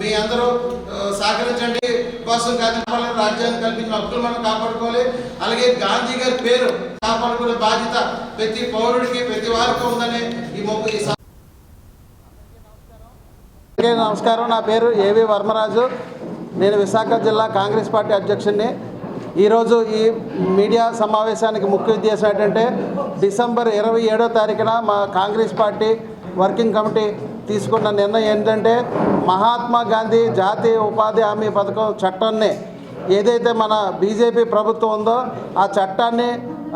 మీ అందరూ సహకరించండి. కోసం కాపాడాలి రాజ్యాంగం కల్పించిన హక్కులు మనం కాపాడుకోవాలి. అలాగే గాంధీ గారి పేరు కాపాడుకునే బాధ్యత ప్రతి పౌరుడికి ప్రతి వారికి ఉందని ఈ మొక్క నమస్కారం. నా పేరు ఏవి వర్మరాజు. నేను విశాఖ జిల్లా కాంగ్రెస్ పార్టీ అధ్యక్షుడిని. ఈరోజు ఈ మీడియా సమావేశానికి ముఖ్య ఉద్దేశం ఏంటంటే డిసెంబర్ ఇరవై ఏడో తారీఖున మా కాంగ్రెస్ పార్టీ వర్కింగ్ కమిటీ తీసుకున్న నిర్ణయం ఏంటంటే మహాత్మా గాంధీ జాతీయ ఉపాధి హామీ పథకం చట్టాన్ని ఏదైతే మన బీజేపీ ప్రభుత్వం ఉందో ఆ చట్టాన్ని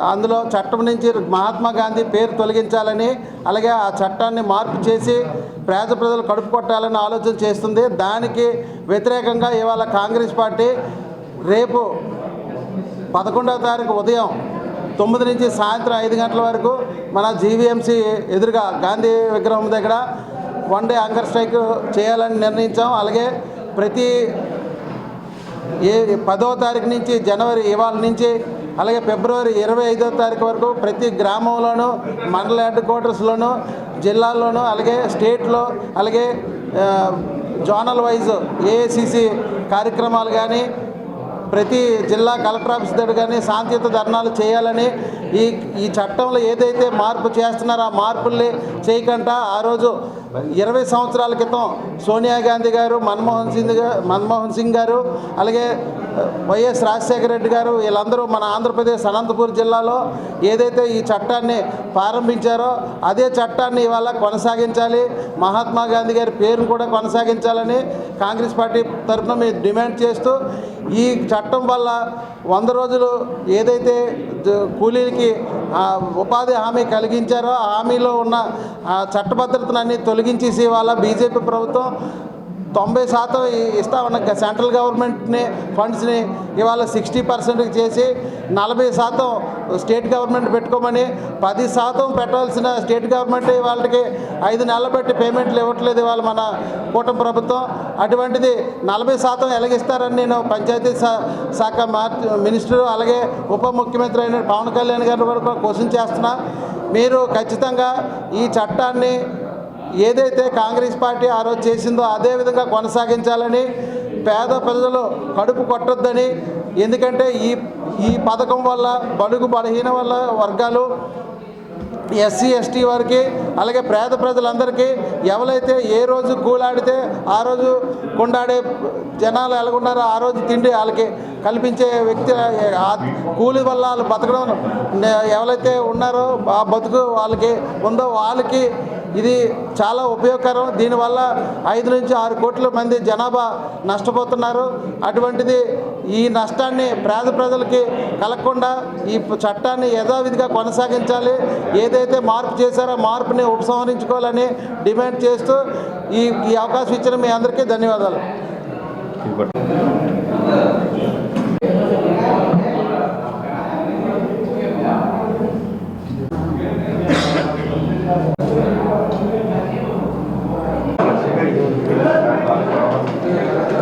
అందులో చట్టం నుంచి మహాత్మా గాంధీ పేరు తొలగించాలని అలాగే ఆ చట్టాన్ని మార్పు చేసి పేద ప్రజలు కడుపు కొట్టాలని ఆలోచన చేస్తుంది. దానికి వ్యతిరేకంగా ఇవాళ కాంగ్రెస్ పార్టీ రేపు పదకొండవ తారీఖు ఉదయం తొమ్మిది నుంచి సాయంత్రం ఐదు గంటల వరకు మన జీవీఎంసీ ఎదురుగా గాంధీ విగ్రహం దగ్గర వన్ డే యాంకర్ స్ట్రైక్ చేయాలని నిర్ణయించాం. అలాగే ప్రతి ఏ పదో తారీఖు నుంచి జనవరి ఇవాళ నుంచి అలాగే ఫిబ్రవరి ఇరవై ఐదో తారీఖు వరకు ప్రతి గ్రామంలోనూ మండల హెడ్ క్వార్టర్స్లోనూ జిల్లాల్లోనూ అలాగే స్టేట్లో అలాగే జోనల్ వైజ్ ఏఐసిసి కార్యక్రమాలు కానీ ప్రతి జిల్లా కలెక్టర్ ఆఫీస్ దగ్గర కానీ శాంతియుత ధర్నాలు చేయాలని ఈ ఈ చట్టంలో ఏదైతే మార్పు చేస్తున్నారో ఆ మార్పుల్ని చేయకుండా ఆ రోజు ఇరవై సంవత్సరాల క్రితం సోనియా గాంధీ గారు మన్మోహన్ సింగ్ గారు మన్మోహన్ సింగ్ గారు అలాగే వైఎస్ రాజశేఖర రెడ్డి గారు వీళ్ళందరూ మన ఆంధ్రప్రదేశ్ అనంతపూర్ జిల్లాలో ఏదైతే ఈ చట్టాన్ని ప్రారంభించారో అదే చట్టాన్ని ఇవాళ కొనసాగించాలి. మహాత్మా గాంధీ గారి పేరును కూడా కొనసాగించాలని కాంగ్రెస్ పార్టీ తరఫున మేము డిమాండ్ చేస్తూ ఈ చట్టం వల్ల వంద రోజులు ఏదైతే కూలీలకి ఉపాధి హామీ కలిగించారో ఆ హామీలో ఉన్న ఆ చట్టభద్రతను అన్ని తొలగించేసి వాళ్ళ బీజేపీ ప్రభుత్వం తొంభై శాతం ఇస్తా ఉన్న సెంట్రల్ గవర్నమెంట్ని ఫండ్స్ని ఇవాళ సిక్స్టీ పర్సెంట్కి చేసి నలభై శాతం స్టేట్ గవర్నమెంట్ పెట్టుకోమని పది శాతం పెట్టాల్సిన స్టేట్ గవర్నమెంట్ వాళ్ళకి ఐదు నెలలు బట్టి పేమెంట్లు ఇవ్వట్లేదు ఇవాళ మన కూటమి ప్రభుత్వం. అటువంటిది నలభై శాతం ఎలగిస్తారని నేను పంచాయతీ శాఖ మినిస్టరు అలాగే ఉప ముఖ్యమంత్రి అయిన పవన్ కళ్యాణ్ గారిని కూడా క్వశ్చన్ చేస్తున్నా. మీరు ఖచ్చితంగా ఈ చట్టాన్ని ఏదైతే కాంగ్రెస్ పార్టీ ఆ రోజు చేసిందో అదే విధంగా కొనసాగించాలని పేద ప్రజలు కడుపు కొట్టొద్దని ఎందుకంటే ఈ ఈ పథకం వల్ల బడుగు బలహీన వల్ల వర్గాలు ఎస్సీ ఎస్టీ వారికి అలాగే పేద ప్రజలందరికీ ఎవరైతే ఏ రోజు కూలాడితే ఆ రోజు కొండాడే జనాలు ఎలాగున్నారో ఆ రోజు తిండి వాళ్ళకి కల్పించే వ్యక్తి కూలి వల్ల వాళ్ళు బతకడం ఎవరైతే ఉన్నారో ఆ బతుకు వాళ్ళకి ఉందో వాళ్ళకి ఇది చాలా ఉపయోగకరం. దీనివల్ల ఐదు నుంచి ఆరు కోట్ల మంది జనాభా నష్టపోతున్నారు. అటువంటిది ఈ నష్టాన్ని పేద ప్రజలకి కలగకుండా ఈ చట్టాన్ని యథావిధిగా కొనసాగించాలి. ఏదైతే మార్పు చేశారో మార్పుని ఉపసంహరించుకోవాలని డిమాండ్ చేస్తూ ఈ ఈ అవకాశం ఇచ్చిన మీ అందరికీ ధన్యవాదాలు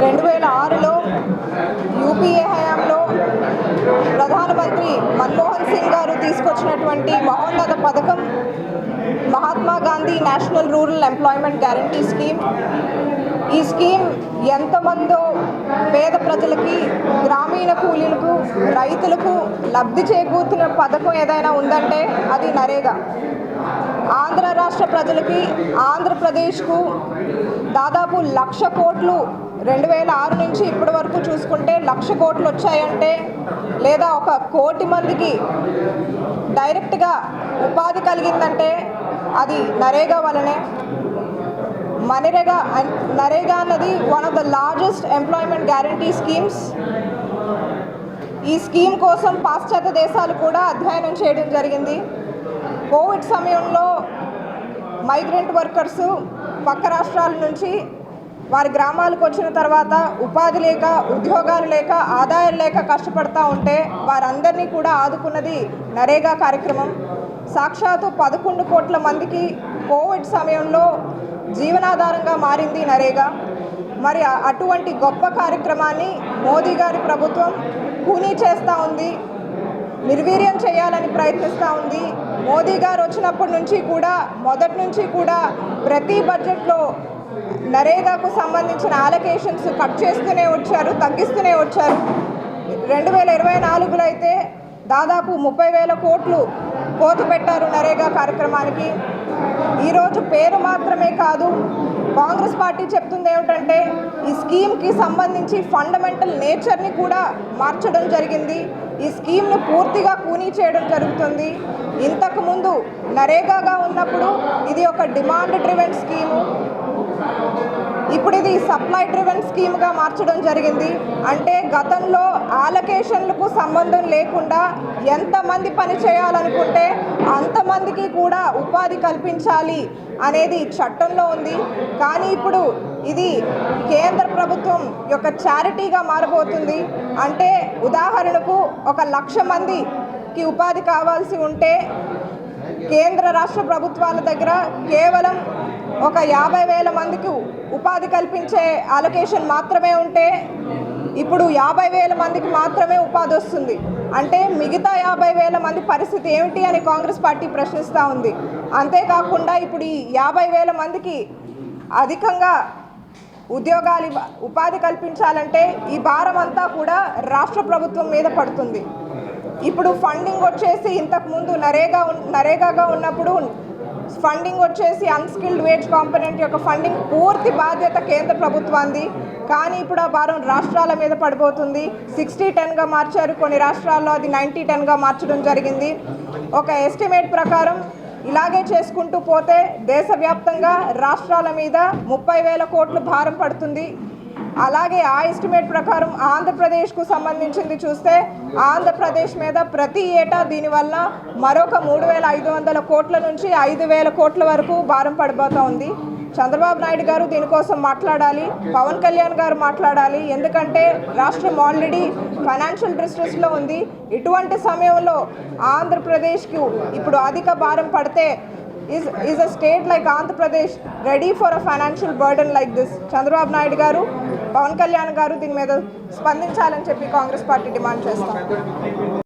రెండు వేల ఆరులో యూపీఏ హయాంలో ప్రధానమంత్రి మన్మోహన్ సింగ్ గారు తీసుకొచ్చినటువంటి మహోన్నత పథకం Mahatma Gandhi national rural employment guarantee scheme. ఈ స్కీమ్ ఎంతమందో పేద ప్రజలకి గ్రామీణ కూలీలకు రైతులకు లబ్ధి చేకూర్చిన పథకం ఏదైనా ఉందంటే అది నరేగా. ఆంధ్ర రాష్ట్ర ప్రజలకి ఆంధ్రప్రదేశ్కు దాదాపు లక్ష కోట్లు రెండు వేల ఆరు నుంచి ఇప్పటి వరకు చూసుకుంటే లక్ష కోట్లు వచ్చాయంటే లేదా ఒక కోటి మందికి డైరెక్ట్గా ఉపాధి కలిగిందంటే అది నరేగా వలనే మనరేగా నరేగా అన్నది one of the largest employment guarantee schemes ఈ స్కీమ్ కోసం పాశ్చాత్య దేశాలు కూడా అధ్యయనం చేయడం జరిగింది. కోవిడ్ సమయంలో మైగ్రెంట్ వర్కర్సు పక్క రాష్ట్రాల నుంచి వారి గ్రామాలకు వచ్చిన తర్వాత ఉపాధి లేక ఉద్యోగాలు లేక ఆదాయం లేక కష్టపడతా ఉంటే వారందరినీ కూడా ఆదుకున్నది నరేగా కార్యక్రమం. సాక్షాత్తు పదకొండు కోట్ల మందికి కోవిడ్ సమయంలో జీవనాధారంగా మారింది నరేగా. మరి అటువంటి గొప్ప కార్యక్రమాన్ని మోదీ గారి ప్రభుత్వం కూనీ చేస్తూ ఉంది నిర్వీర్యం చేయాలని ప్రయత్నిస్తూ ఉంది. మోదీ గారు వచ్చినప్పటి నుంచి కూడా మొదటి నుంచి కూడా ప్రతి బడ్జెట్లో నరేగాకు సంబంధించిన అలొకేషన్స్ కట్ చేస్తూనే వచ్చారు తగ్గిస్తూనే వచ్చారు. రెండు వేల ఇరవై నాలుగులో అయితే దాదాపు ముప్పై వేల కోట్లు పోతు పెట్టారు నరేగా కార్యక్రమానికి. ఈరోజు పేరు మాత్రమే కాదు కాంగ్రెస్ పార్టీ చెప్తుంది ఏమిటంటే ఈ స్కీమ్కి సంబంధించి ఫండమెంటల్ నేచర్ని కూడా మార్చడం జరిగింది. ఈ స్కీమ్ను పూర్తిగా కూనీ చేయడం జరుగుతుంది. ఇంతకుముందు నరేగాగా ఉన్నప్పుడు ఇది ఒక డిమాండ్ డ్రివెన్ స్కీము ఇప్పుడు ఇది సప్లై డ్రివెన్ స్కీమ్గా మార్చడం జరిగింది. అంటే గతంలో ఆలకేషన్లకు సంబంధం లేకుండా ఎంతమంది పని చేయాలనుకుంటే అంతమందికి కూడా ఉపాధి కల్పించాలి అనేది చట్టంలో ఉంది. కానీ ఇప్పుడు ఇది కేంద్ర ప్రభుత్వం యొక్క చారిటీగా మారబోతుంది. అంటే ఉదాహరణకు ఒక లక్ష మందికి ఉపాధి కావాల్సి ఉంటే కేంద్ర రాష్ట్ర ప్రభుత్వాల దగ్గర కేవలం ఒక యాభై వేల మందికి ఉపాధి కల్పించే అలొకేషన్ మాత్రమే ఉంటే ఇప్పుడు యాభై వేల మందికి మాత్రమే ఉపాధి వస్తుంది. అంటే మిగతా యాభై వేల మంది పరిస్థితి ఏమిటి అని కాంగ్రెస్ పార్టీ ప్రశ్నిస్తూ ఉంది. అంతేకాకుండా ఇప్పుడు ఈ యాభై వేల మందికి అధికంగా ఉద్యోగాలు ఉపాధి కల్పించాలంటే ఈ భారం అంతా కూడా రాష్ట్ర ప్రభుత్వం మీద పడుతుంది. ఇప్పుడు ఫండింగ్ వచ్చేసి ఇంతకు ముందు నరేగా నరేగాగా ఉన్నప్పుడు ఫండింగ్ వచ్చేసి అన్స్కిల్డ్ వేజ్ కాంపనెంట్ యొక్క ఫండింగ్ పూర్తి బాధ్యత కేంద్ర ప్రభుత్వాన్ని కానీ ఇప్పుడు ఆ భారం రాష్ట్రాల మీద పడిపోతుంది. సిక్స్టీ టెన్గా మార్చారు. కొన్ని రాష్ట్రాల్లో అది నైంటీ టెన్గా మార్చడం జరిగింది. ఒక ఎస్టిమేట్ ప్రకారం ఇలాగే చేసుకుంటూ పోతే దేశవ్యాప్తంగా రాష్ట్రాల మీద ముప్పై వేల కోట్లు భారం పడుతుంది. అలాగే ఆ ఎస్టిమేట్ ప్రకారం ఆంధ్రప్రదేశ్కు సంబంధించింది చూస్తే ఆంధ్రప్రదేశ్ మీద ప్రతి ఏటా దీనివల్ల మరొక మూడు వేల ఐదు వందల కోట్ల నుంచి ఐదు వేల కోట్ల వరకు భారం పడిపోతూ ఉంది. చంద్రబాబు నాయుడు గారు దీనికోసం మాట్లాడాలి పవన్ కళ్యాణ్ గారు మాట్లాడాలి. ఎందుకంటే రాష్ట్రం ఆల్రెడీ ఫైనాన్షియల్ డిస్ట్రెస్లో ఉంది. ఇటువంటి సమయంలో ఆంధ్రప్రదేశ్కు ఇప్పుడు అధిక భారం పడితే is is a state like Andhra Pradesh ready for a financial burden like this. Chandrababu Naidu గారు పవన్ కళ్యాణ్ గారు దీని మీద స్పందించాలని చెప్పి కాంగ్రెస్ పార్టీ డిమాండ్ చేస్తాం